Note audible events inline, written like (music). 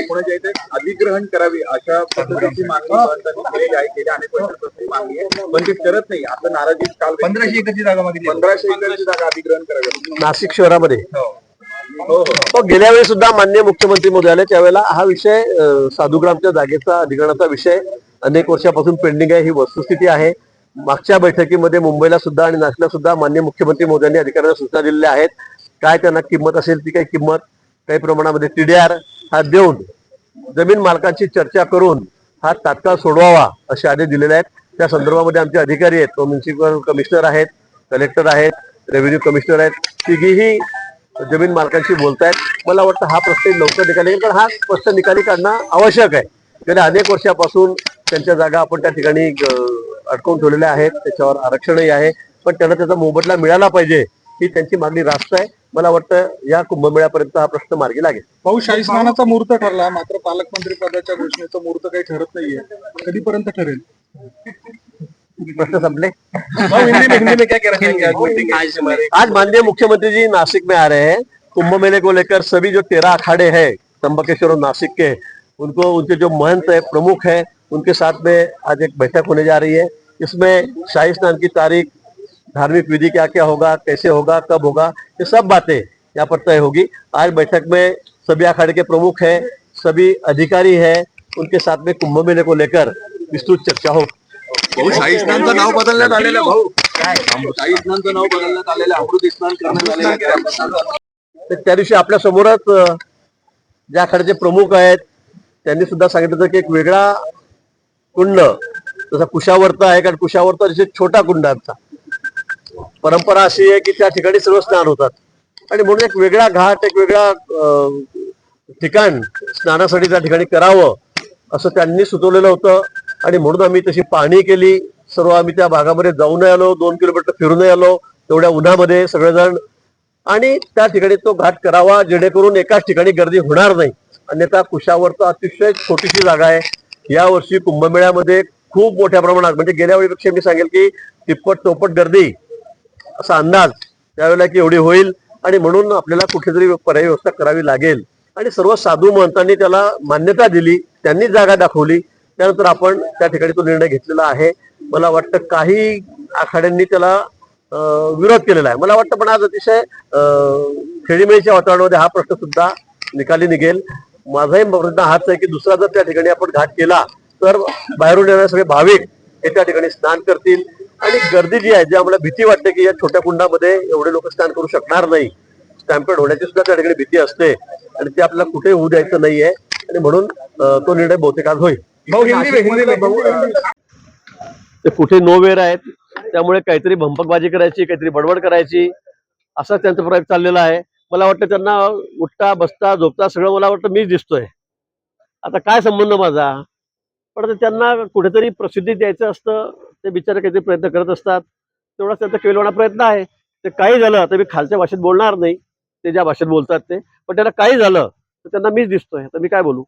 एकूणच याची अधिग्रहण करावी अशा पद्धतीची मागणी महंतांनी केलेली आहे गेल्या अनेक वर्षांपासून मागणी आहे. पण ते करत नाही. आता नाराजी काल पंधराशे एकरची जागा मागितली. पंधराशे एकरची जागा अधिग्रहण करावी. नाशिक शहरामध्ये. हो. हो हो. गेल्या वेळी सुद्धा मान्य मुख्यमंत्री मोदी आले त्यावेळेला हा विषय साधुग्रामच्या जागेचा अधिग्रहणाचा विषय अनेक वर्षापासून पेंडिंग आहे ही वस्तुस्थिती आहे. मागच्या बैठकीमध्ये मुंबईला सुद्धा आणि नाशिकला सुद्धा मान्य मुख्यमंत्री मोदींनी अधिकाऱ्यांना सूचना दिलेल्या आहेत. काय त्यांना किंमत असेल ती काही किंमत काही प्रमाणामध्ये टीडीआर हा देऊन जमीन मालकांची चर्चा करून हा तात्काळ सोडवावा असे आदेश दिलेले आहेत. त्या संदर्भामध्ये आमचे अधिकारी आहेत. तो म्युन्सिपल कमिशनर आहेत कलेक्टर आहेत रेव्हेन्यू कमिशनर आहेत. तिघीही जमीन मालकांशी बोलतायत. मला वाटतं हा प्रश्न लवकर निकाली कारण हा प्रश्न निकाली काढणं आवश्यक आहे. गेल्या अनेक वर्षापासून त्यांच्या जागा आपण त्या ठिकाणी अडकवून ठेवलेल्या आहेत. त्याच्यावर आरक्षणही आहे. पण त्यांना त्याचा मोबदला मिळाला पाहिजे ही त्यांची मागणी रास्त आहे. मला वाटतं या कुंभमेळ्यापर्यंत हा प्रश्न मार्गी लागेल. पाऊस शाही स्नानाचा मुहूर्त ठरला. मात्र पालकमंत्री पदाच्या घोषणेचं मुहूर्त काही ठरत नाहीये. कधीपर्यंत ठरेल? प्रश्न संपले? हैं आज माननीय मुख्यमंत्री जी नासिक में आ रहे हैं. कुंभ मेले को लेकर सभी जो तेरह अखाड़े हैं त्र्यंबकेश्वर और नासिक के उनको उनके जो महंत है प्रमुख है उनके साथ में आज एक बैठक होने जा रही है। इसमें शाही स्नान की तारीख धार्मिक विधि क्या क्या होगा कैसे होगा कब होगा ये सब बातें यहाँ पर तय होगी आज बैठक में सभी अखाड़े के प्रमुख हैं सभी अधिकारी हैं उनके साथ में कुंभ मेले को लेकर विस्तृत चर्चा हो भाऊ शाही स्नानचं नाव बदलण्यात आलेलं आहे, भाऊ शाही स्नानचं नाव बदलण्यात आलेलं आहे. अमृत स्नान करण्यात आलेलं आहे. तर (laughs) त्या दिवशी आपल्या समोरच अ, ज्या खाडचे प्रमुख आहेत त्यांनी सुद्धा सांगितलं होतं की एक वेगळा कुंड जसा कुशावर्त आहे कारण कुशावर्त अतिशय छोटा कुंड आमचा परंपरा अशी आहे की त्या ठिकाणी सर्व स्नान होतात. आणि म्हणून एक वेगळा घाट एक वेगळा ठिकाण स्नानासाठी त्या ठिकाणी करावं असं त्यांनी सुचवलेलं होतं. आणि म्हणून आम्ही तशी पाहणी केली. सर्व आम्ही त्या भागामध्ये जाऊन आलो दोन किलोमीटर फिरून आलो तेवढ्या उन्हामध्ये सगळेजण. आणि त्या ठिकाणी तो घाट करावा जेणेकरून एकाच ठिकाणी गर्दी होणार नाही. अन्यथा कुशावर तर अतिशय छोटीशी जागा आहे. या वर्षी कुंभमेळ्यामध्ये खूप मोठ्या प्रमाणात म्हणजे गेल्या वेळीपेक्षा मी सांगेल की तिप्पट चौपट गर्दी असा अंदाज त्यावेळेला की एवढी होईल आणि म्हणून आपल्याला कुठेतरी पर्याय व्यवस्था करावी लागेल. आणि सर्व साधू महंतांनी त्याला मान्यता दिली त्यांनी जागा दाखवली. त्यानंतर आपण त्या ठिकाणी तो निर्णय घेतलेला आहे. मला वाटतं काही आखाड्यांनी त्याला विरोध केलेला आहे. मला वाटतं पण आज अतिशय खेळीमेळीच्या वातावरणामध्ये हा प्रश्न सुद्धा निकाली निघेल. माझाही प्रश्न हाच आहे की दुसरा जर त्या ठिकाणी आपण घाट केला तर बाहेरून येणारे सगळे भाविक हे त्या ठिकाणी स्नान करतील. आणि गर्दी जी आहे जी आम्हाला भीती वाटते की या छोट्या कुंडामध्ये एवढे लोक स्नान करू शकणार नाही स्टॅम्पेड होण्याची सुद्धा त्या ठिकाणी भीती असते आणि ते आपल्याला कुठे होऊ द्यायचं नाहीये. आणि म्हणून तो निर्णय बहुतेक आज होईल. भाऊ हिंदी में हिंदी में भाऊ ते कुठे नोवेर आहेत त्यामुळे काहीतरी भंपकबाजी करायची काहीतरी बडबड करायची असा त्यांचा प्रयत्न चाललेला आहे. मला वाटतं त्यांना उठता बसता झोपता सगळं मला वाटतं मीच दिसतोय. आता काय संबंध माझा? पण त्यांना कुठेतरी प्रसिद्धी द्यायचं असतं ते बिचारे काहीतरी प्रयत्न करत असतात. तेवढाच त्यांचा केवलवाना प्रयत्न आहे. ते काही झालं तर मी खालच्या भाषेत बोलणार नाही. ते ज्या भाषेत बोलतात ते. पण त्याला काही झालं तर त्यांना मीच दिसतोय. तर मी काय बोलू?